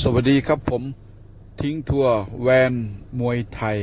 สวัสดีครับผมทิ้งทัวร์แวนมวยไทย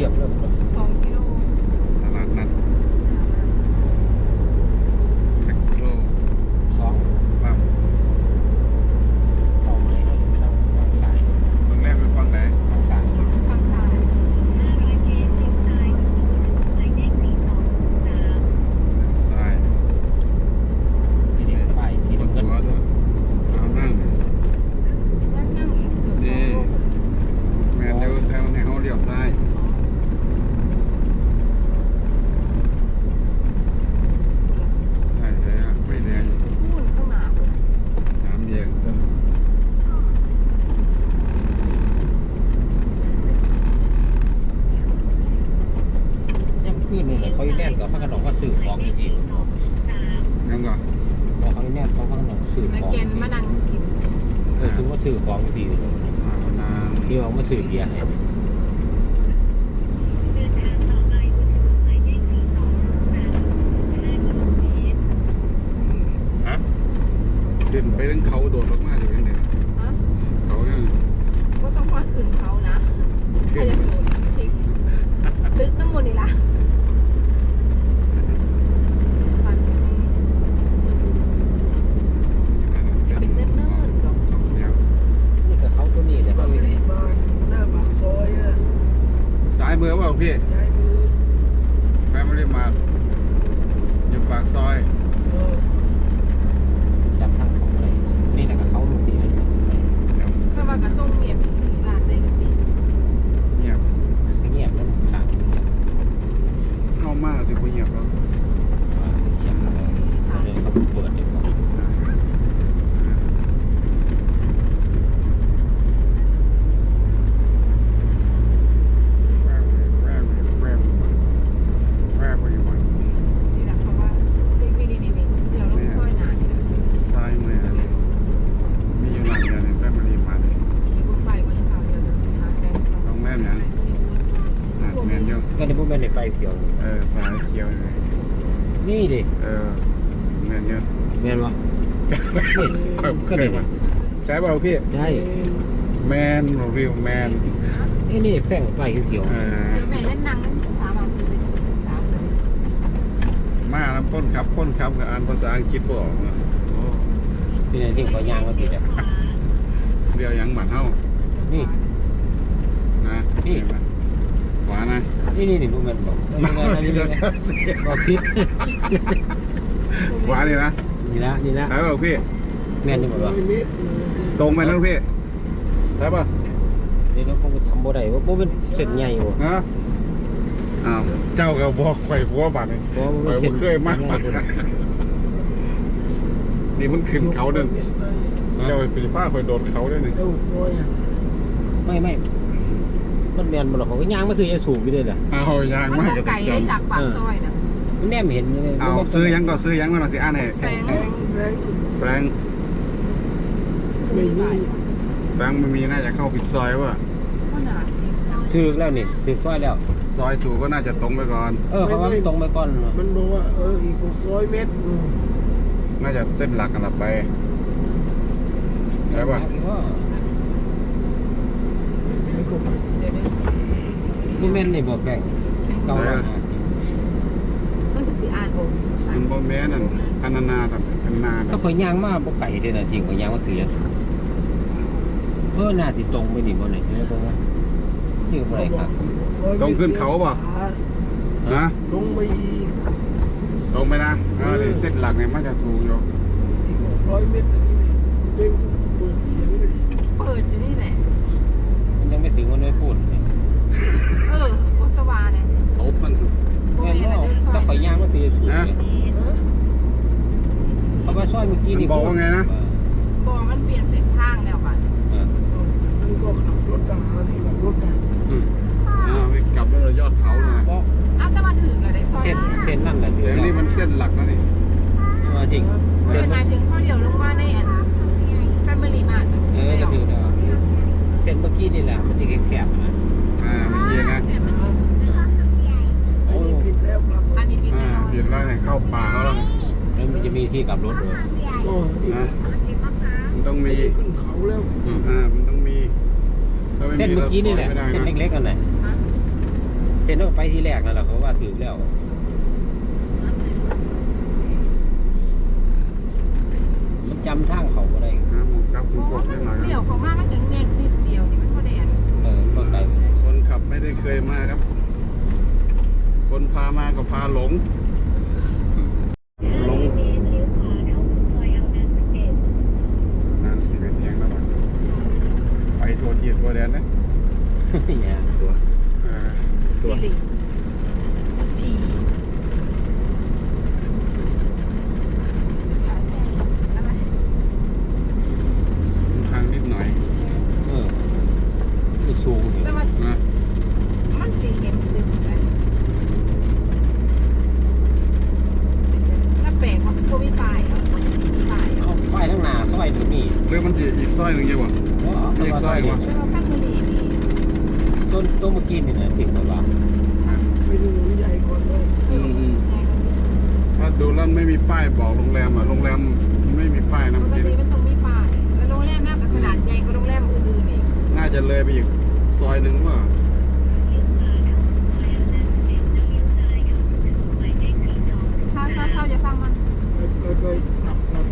কি আপনার สื่อของที่พี่บอกมาสื่อเกียร์ให้เด่นไปทั้งเขาโดดลงมาเลยเนี่ยเขาเนี่ยก็ต้องว่าขึ้นเขานะใครจะโดดตึกน้ำมนต์นี่ล่ะ เขียวนี่เออฟ้าเขียวเลยนี่ดิเออแม่นเนี่ยแม่นบ่เคยมาใช่เปล่าพี่ใช่แมนวิวแมนไอ้นี่แป้งไฟเขียวเออเดี๋ยวแม่เล่นหนังเล่นสามวันคือสามวันมาแล้วพ้นครับพ้นครับกับอ่านภาษาอังกฤษบ่ออกนะโอ้ๆเป็นอะไรที่เขาย่างมาติดอะเรียวหยังหมันเฮานี่นะนี่ เห็นไหมขวา นะนี่นี่นี่พวกมันบอกเออนี่นะนี่นะบอกพิษขวานี่นะนี่ละนี่ละใช่เปล่าพี่ แม่นนี่หมดวะตรงไปนะพี่ใช่ป่ะเดี๋ยวเราคงทำบ่ได้ว่าบ่เป็นเส้นใหญ่บ่ฮะอ้าวเจ้าก็บอกไข่หัวบัดนี่บ่ข่อยเป็นบ่เคยมากบัดนี่มันขึ้นเขาเดินเจ้าไปผ้าข่อยโดดเขาเด้นี่ไม่ไม่ มันแม่นบ่หรอกเขาก็ย่างมาซื้อยาสูบอยู่เลยล่ะ เอายางมันมากหกับไก่ได้จากปากซอยนะมันแนมเห็นอยู่เลยเอาซื้อหยังก็ซื้อหยังมันสิอ่านให้แฟงแฟรงค์ไม่มีแฟรงค์ไม่มีน่าจะเข้าผิดซอยว่ะก็หนาถูกแล้วนี่ถูกก้อยแล้ว ซอยถูกก็น่าจะตรงไปก่อน เออเขาว่ามันตรงไปก่อนมันบอกว่าเอออีกหกร้อยเมตรอืมน่าจะเส้นหลักกันละไปได้ป่ะให้ก็ไปเดี๋ยวเดี๋ยว นี่แม่นนี่บ่แป้งเก่าแล้วมันจะสีอ่านโอ้มันบ่แม่นั่นพันนาครับพันนาคก็รับข่อยย่างมาบ่ไก่เด้อนะจริงข่อยย่างมาซื้อยาสูบเออน่าสิตรงไปนี่บ่นี่เด้อเบิ่งนะนี่ก็บ่ได้ครับตรงขึ้นเขาป่ะนะลงไปอีกตรงไปนะเออนี่เส้นหลักเนี่ยมันจะถูกอยู่อีกหกร้อยเมตรอันนี้เด้งเปิดเสียงเลยเปิดอยู่นี่แหละมัน ยังไม่ถึงมันไม่พูดนี่เออโอสวาเนี่ยเขามันแม่นแล้วถ้าข่อยย่างมาซื้อยาสูบนี่เขาว่าซอยเมื่อกี้นี่บอกว่าไงนะ บอกมันเปลี่ยนเส้นทางแล้วค่ะเออมันก็ขับรถตามที่ขับรถตามอืมอ่าไปกลับแล้วเรายอดเขาเลยเพราะอ้าวแต่มาถึงแล้วได้ซอยเส้นหน้าเส้นนั่นแหละถึงแต่แล้วนี่มันเส้นหลักนะนี่ว่าจริงเดิเส้นนมัมานถึงข้อเดียวลงมาในอันแฟมิลี่มาร์ทเออก็ถือแล้ว เส้นเมื่อกี้นี่แหละมันจะแคบๆนะอ่าเมื่อกี้นะอันนี้ผิดแล้วครับอันนี้ผิดอ่าแน่นอนเปลี่ยนแล้วเนี่ยเข้าป่าเขาแล้วแล้วมันจะมีที่กลับรถด้วยก็อีกนะมันต้องมีขึ้นเขาแล้วอืมอ่ามันต้องมีถ้าไเส้นเมื่อกี้นี่แหละราถอยเส้นไม่ได้ะเล็กๆกันน่ะเส้นต้องไปที่แรกนั่นแหละเขาว่าถือแล้วมันจำทางเขาก็ได้ อ่าหมกกับเพคุณราะกว่าดมันได้หน่อยเลี้ยวเขามามันจะเน็ตนิด ไม่ได้เคยมาครับ คนพามาก็พาหลงหลงนั่นสิเป็นเพียงแล้วมันไปทัวเทียตัวแดนนะเนี่ยตัวเออตัสิว ริผีอะไร ทางนิดหน่อย เออมันสูงอยู่ แต่ว่า นะ มันสิเห็นดึงกันแล้วแปลกว่าตัวมีปลายเหรอมีปลายเหรอ เอาป้ายทั้งหน้าซอยตัว นี้เรื่องมันจะอีกซอยหนึ่งเยอะกว่าก็เอาไปว่าซอยนี่ไม่ว่าแฟมิลี่นี่ต้นต้นเมื่อกี้นี่นะถึงแบบว่าไปดูหนูใหญ่ก่อนเลยเออใช่ครับถ้าดูแล้วไม่มีป้ายบอกโรงแรมอะโรงแรมไม่มีป้ายนะปเมื่อกกี้ติมันต้องมีปลายแล้วโรงแรมน่ากับขนาดใหญ่กว่าโรงแรมอื่นๆอีกน่าจะเลยไปอีกซอยหนึ่งว่าเศร้าเศร้าเศร้าอย่าฟังมัน ไปไปหลับหลับ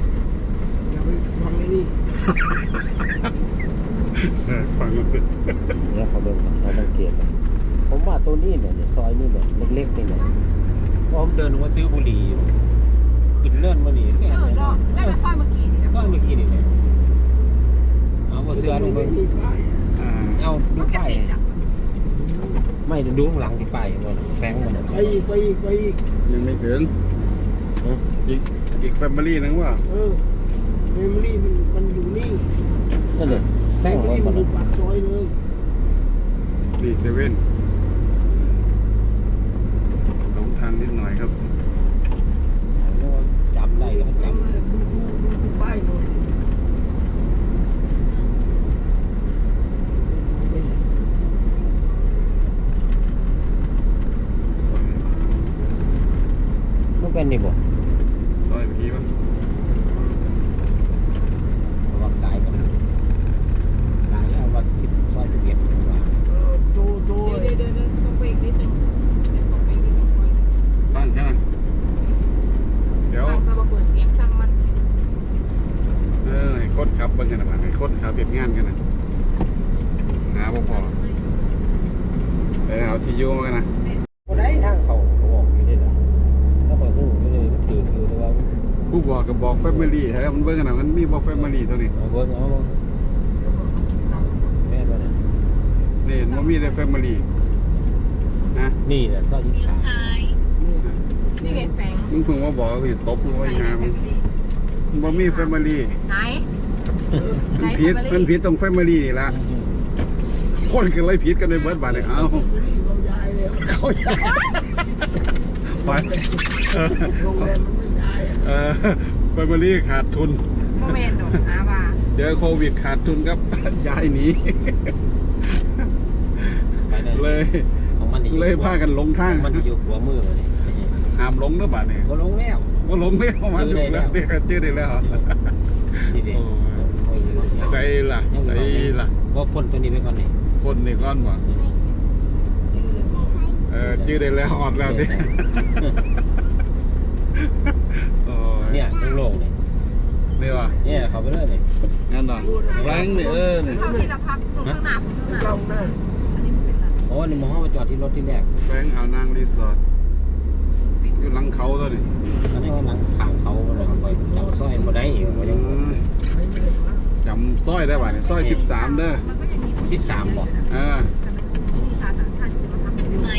อย่าไปฟังไอ้นี่ เออ ฟังมันสิเนี่ยเขาเดินเขาสังเกตผมว่าตัวนี้เนี่ยซอยนี่เนี่ยเล็กๆนี่เนี่ยผมเดินมาซื้อบุหรี่อยู่ขึ้นเลื่อนมานี่แม่เออรอได้มาซอยเมื่อกี้นี่นะก็เมื่อกี้นี่เนี่ยเอาบ่เสื้อลงไปไม่มีป้ายอ่าเอาดูมันแกป้ายปิดอะไม่ดูข้างหลังที่ป้ายมันแฝงมันไปอีกไปอีกไปอีกยังไม่ถึง อีกอีกแฟมิลี่นึงว่าเออเมมโมรี่มันมันอยู่นี่นั่นเลยเมแฝงมโมไว้รี่ก่มัอนนอยู่ปากซอยเลยดีเซเว่นหลงทางนิดหน่อยครับจำได้แล้วจำจำเลยดูดูดูดูป้ายหน่อยซอยคนขาเปลี่ยนงานกันนะหาบ่พอไปเอา ที่อยู่มากันนะบ่ได้ทางเขาเขาบอกอยู่นี่แหละถ้าไปฮู้ก็เลยมันถืออยู่แต่ว่าผู้บอกกับบอกแฟมิลี่ถ้ามันเบิ่งกันนะมันมีบอกแฟมิลี่เท่านี้เอาเบิ่งเอาเบิ่งแม่นบ่เนี่ยนี่มันมีแต่แฟมิลี่นะนี่แหละก็อีกขานี่ไงแฟงมึงเพิ่งว่าบอกว่าสิตบมึงไว้หามึงมันบ่มีแฟมิลี่ไหน มันผิดมันผิดตรงแฟมิลี่นี่ละคนกันเลยผิดกันในเบิดบาดเนี่ยเอ้า เราย้ายแล้วเขาย้ายไปเออโรงแรมมันไม่ย้ายอะเออแฟมิลี่ขาดทุน โมเมนต์ดอกหาว่าเจอโควิดขาดทุนครับ ย้ายหนีไปได้เลย ของมันนี่เลยพากันหลงทางมันอยู่หัวมือเลยห้ามหลงเด้อบาดเนี่ยบ่ลงแล้ว ว่าหลงไม่เอามาจื้ถูอกได้แล้วแล้วเด็กก็จื้อได้แล้วนี่ดิใส่ล่ะใส่ล่ะว่าพ่นตัวนี้ไปก่อนนี่คนนี่ก้อนบ่เออจื้อได้แล้วออดแล้วดิโอ้เนี่ยโล่งๆนี่นี่ว่ะเนี่ยเขาไปเลยนี่งั้นเนาะแฟรงค์นี่เออนี่เข้าที่ละพักลงข้างหน้าข้างหน้าเล่าหน้าอันนี้มันเป็นอะไรโอ้นี่หมอมาจอดที่รถที่แรกแฟรงค์เอานางรีสอร์ทอยู่หลังเขาตัวนี้ตอนนี้ว่าหลังข้างเขาเลยไปจับซอยบ่ได้อีกบ่เอยังอใครไม่ได้มาจำซอยได้ป่ะเนี่ยซอย13เด้อมันก็อย่างนี้สิบสามบ่เออ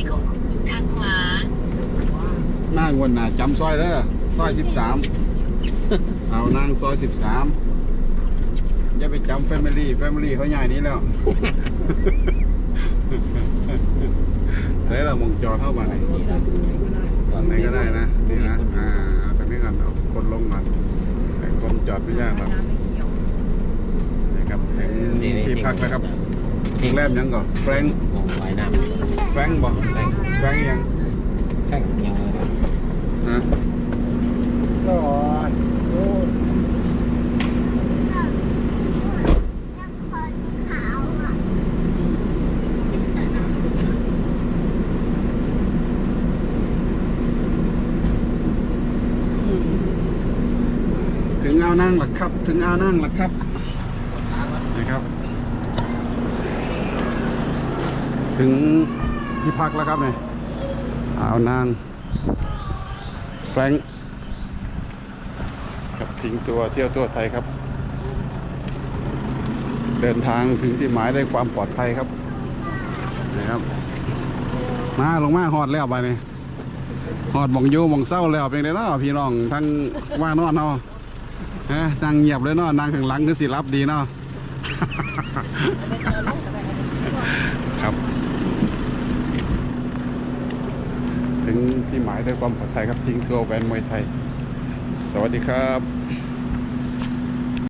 ของคุณอยู่ทางขวาว่าหน้างวนน่ะจำซอยเด้อซอย13เอานางซอย13อย่าไปจำแฟมิลี่แฟมิลี่เขาใหญ่นี้แล้วเฮ้ยเรามองจอเท่าบ้านไหนนี่นะตอนไหนก็ได้นะนี่นะอ่าเอาตรงนี้ก่อนเอาคนลงก่อนแต่คนจอดไม่ยากหรอกน้ำไม่เขียวนะครับถึงที่พักแล้วครับโรงแรมยังก่อนแฟรงค์ มองไว้น้ำ แฟรงค์บอกแฟรงค์ยังแข้งยังนะร้อนโอ้ยถึงเอานั่งหลักครับ ถึงเอานั่งหลักครับ นะครับ ถึง ที่พักแล้วครับเนี่ยเอานางแฟรงค์ครับทิ้งตัวเที่ยวตัวไทยครับ เดินทางถึงที่หมายได้ความปลอดภัยครับนะครับมาลงมาหอดแล้วไปเนี่ยหอดหมองอยู่หมองเศร้าแล้วเป็นไงเนาะพี่น้องทั้งว่านอนเนาะฮะนั่งเงียบเลยเนาะนั่งข้างหลังคือสิรับดีเนาะครับ ถึงที่หมายด้วยความปลอดภัยครับทิ้งทัวร์แวนมวยไทย สวัสดีครับ